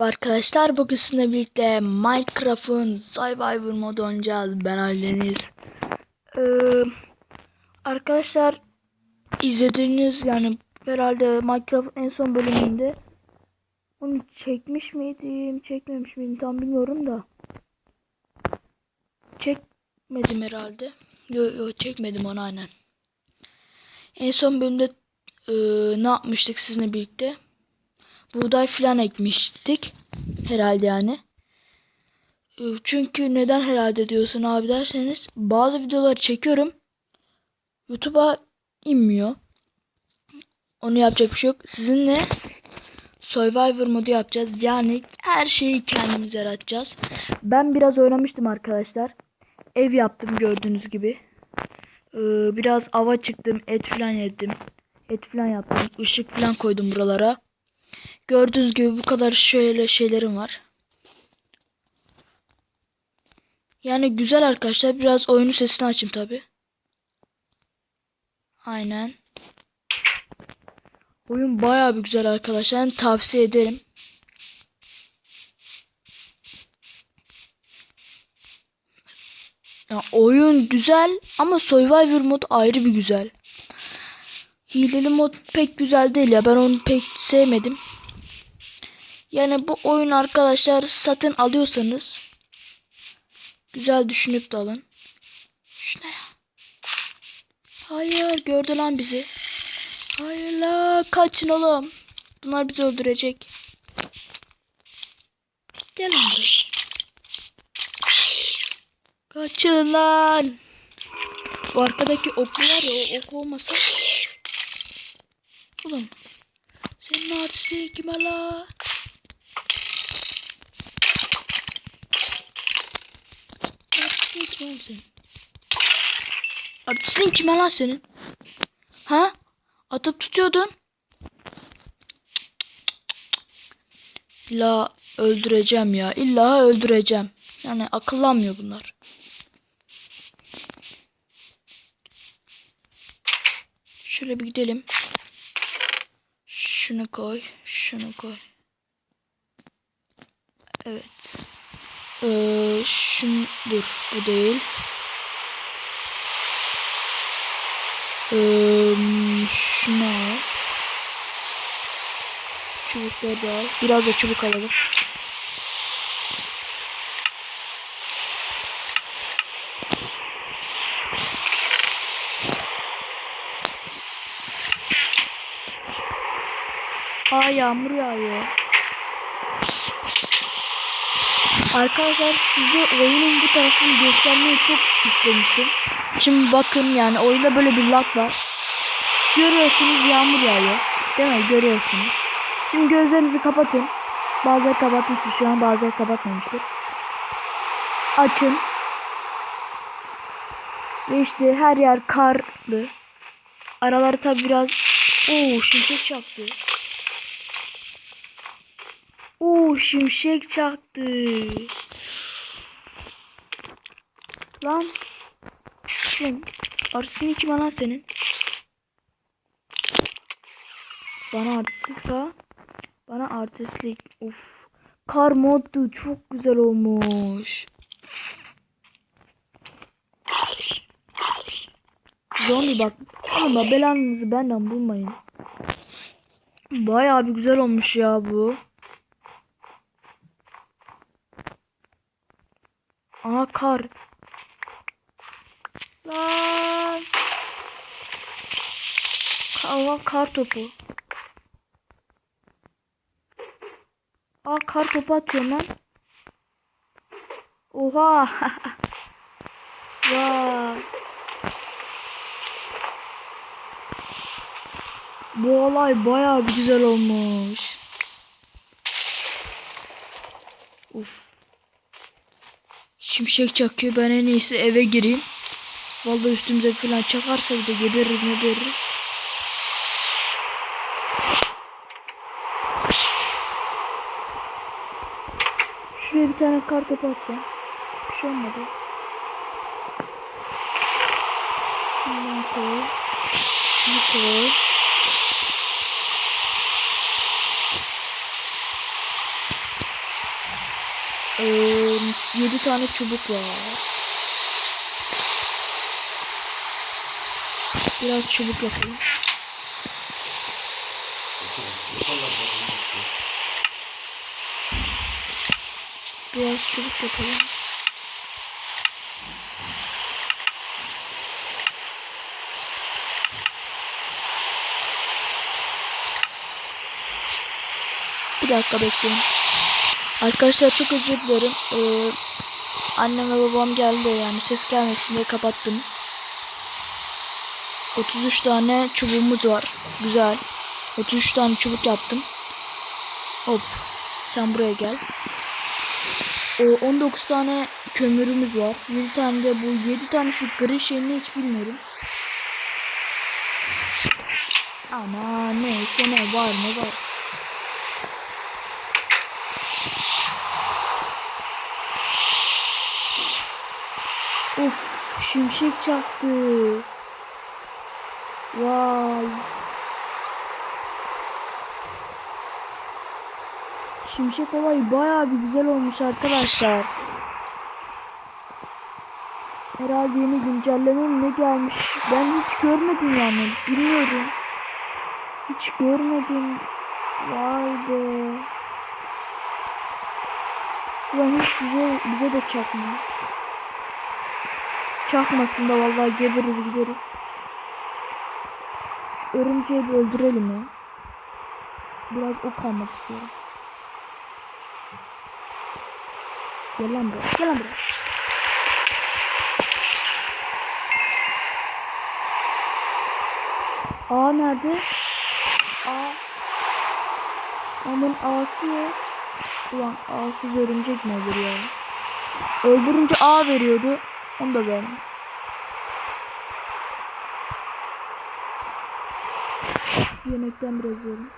Arkadaşlar bugün sizinle birlikte Minecraft'ın Survivor modu oynayacağız. Ben Aldeniz. Ee, arkadaşlar izlediğiniz yani herhalde Minecraft'ın en son bölümünde onu çekmiş miydim, çekmemiş miydim tam bilmiyorum da. Çekmedim herhalde. Yok yok çekmedim onu aynen. En son bölümde e, ne yapmıştık sizinle birlikte? Buğday filan ekmiştik. Herhalde yani. Ee, Çünkü neden herhalde diyorsun abi derseniz bazı videoları çekiyorum. YouTube'a inmiyor. Onu yapacak bir şey yok. Sizinle Survivor modu yapacağız. Yani her şeyi kendimiz yaratacağız. Ben biraz oynamıştım arkadaşlar. Ev yaptım gördüğünüz gibi. Ee, biraz ava çıktım. Et filan yedim. Et filan yaptım. Işık filan koydum buralara. Gördüğünüz gibi bu kadar şöyle şeylerim var. Yani güzel arkadaşlar. Biraz oyunun sesini açayım tabi. Aynen. Oyun bayağı bir güzel arkadaşlar. Yani tavsiye ederim. Ya oyun güzel ama Survivor mod ayrı bir güzel. Hileli mod pek güzel değil ya. Ben onu pek sevmedim. Yani bu oyun arkadaşlar satın alıyorsanız güzel düşünüp de alın. Şu ne ya? Hayır gördü lan bizi. Hayır la kaçın oğlum. Bunlar bizi öldürecek. Gel lan. Kaçın lan. Bu arkadaki oklu var ya o ok olmasa. Oğlum. Senin artistliğin kime la? Lan senin? Artistliğin kime lan senin? Ha? Atıp tutuyordun. İlla öldüreceğim ya. İlla öldüreceğim. Yani akıllanmıyor bunlar. Şöyle bir gidelim. Şunu koy. Şunu koy. Evet. Ee, şun dur. Bu değil. Ee, şunu. Çubukları da al. Biraz da çubuk alalım. Aa yağmur yağıyor. Arkadaşlar size oyunun bu tarafını göstermeyi çok istemiştim. Şimdi bakın yani oyunda böyle bir lag var. Görüyorsunuz yağmur yağıyor. Değil mi? Görüyorsunuz. Şimdi gözlerinizi kapatın. Bazıları kapatmıştır şu an bazıları kapatmamıştır. Açın. Ve işte her yer karlı. Araları tabi biraz Oo şimşek çaktı. Oo şimşek çaktı. Lan. Lan. Artistin kim lan senin? Bana artistlik ha. Bana artistlik. Of. Kar modu çok güzel olmuş. Zombi bak. Ama belanızı benden bulmayın. Bayağı bir güzel olmuş ya bu. Aha kar. Lan. Aha kar topu. Aa kar topu atıyorum lan. Oha. Vay. Bu olay bayağı bir güzel olmuş. Uf. Şimşek çakıyor. Ben en iyisi eve gireyim. Vallahi üstümüze falan çakarsa bir de gebeririz ne veririz. Şuraya bir tane kar topu atacağım. Bir şey olmadı. Şundan koy. Şunu koy. Ee, 7 tane çubuk var. Biraz çubuk yapalım. Biraz çubuk yapalım. Bir dakika bekleyin. Arkadaşlar çok özür dilerim. Ee, annem ve babam geldi yani ses gelmesin diye kapattım. 33 tane çubuğumuz var. Güzel. 33 tane çubuk yaptım. Hop. Sen buraya gel. O 19 tane kömürümüz var. 7 tane de bu 7 tane şu gri şeyini hiç bilmiyorum. Ama neyse ne var ne var. Of şimşek çaktı. Vay. Şimşek olayı bayağı bir güzel olmuş arkadaşlar. Herhalde yeni güncelleme ne gelmiş? Ben hiç görmedim yani. Bilmiyorum. Hiç görmedim. Vay be. Ulan hiç bize, bize de çakmıyor. Çakmasın da vallahi gebeririz gideriz. Şu örümceği bir öldürelim ya. Biraz ok almak istiyorum. Gel lan buraya. Gel lan buraya. A nerede? A. Onun A'sı yok. Ulan A'sız örümcek mi olur ya? Öldürünce A veriyordu. Onu da ben. Yemekten biraz yiyelim.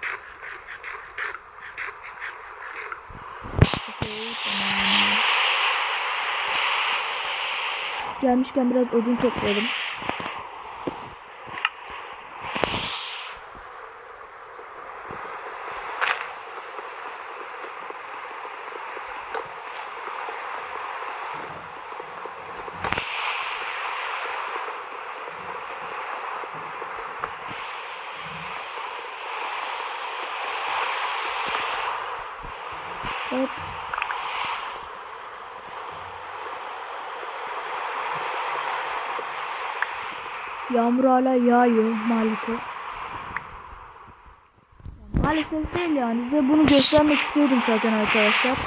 Gelmişken biraz odun toplayalım. Hop. Yağmur hala yağıyor maalesef. Maalesef değil yani. Size bunu göstermek istiyordum zaten arkadaşlar.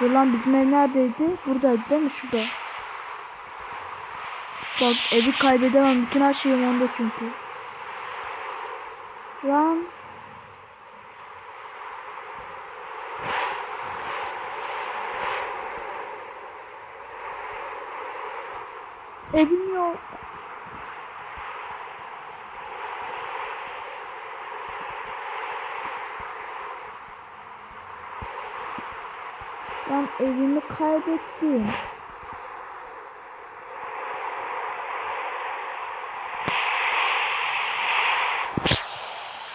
Dur lan bizim ev neredeydi? Buradaydı değil mi? Şurada. Bak evi kaybedemem. Bütün her şeyim onda çünkü. Lan. Evim yok. Ben evimi kaybettim.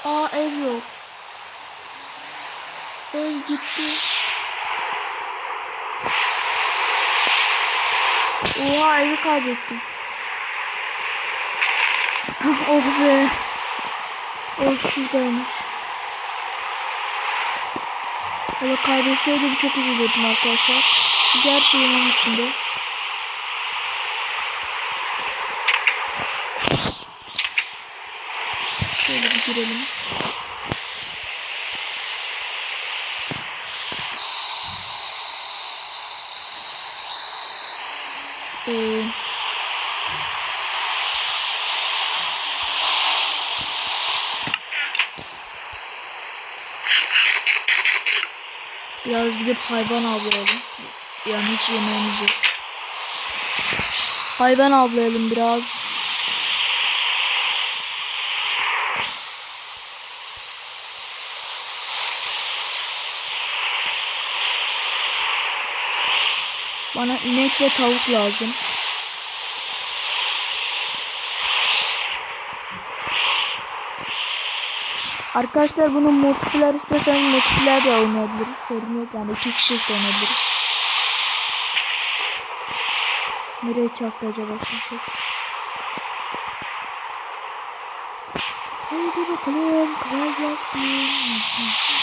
Aa ev yok. Ev gitti. Oha evi kaybettim. Ah, oh be. Oh şuradaymış. Ama kaybetseydim çok üzülürdüm arkadaşlar. Şeyim onun içinde. Şöyle bir girelim. Ee, biraz gidip hayvan avlayalım. Yani hiç yemeğimiz yok. Hayvan avlayalım biraz. Bana inekle tavuk lazım. Arkadaşlar bunu multiplayer istiyorsanız multiplayer de oynayabiliriz. Sorun yok yani iki kişilik de oynayabiliriz. Nereye çarptı acaba şimşek? Haydi bakalım kolay gelsin.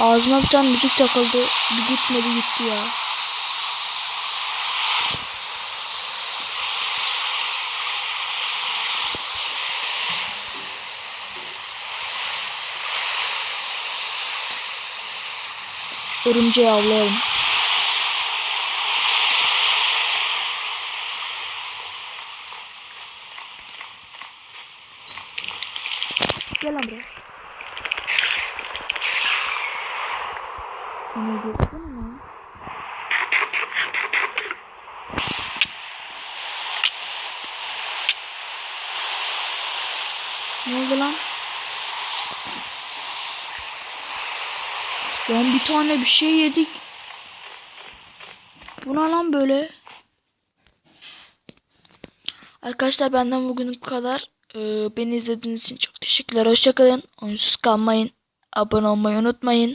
Ağzıma bir tane müzik takıldı. Bir gitmedi gitti ya. Şu örümceği avlayalım. Gel lan. Ne oldu lan? Lan bir tane bir şey yedik. Bu ne lan böyle? Arkadaşlar benden bugün bu kadar. Ee, beni izlediğiniz için çok teşekkürler. Hoşçakalın. Oyunsuz kalmayın. Abone olmayı unutmayın.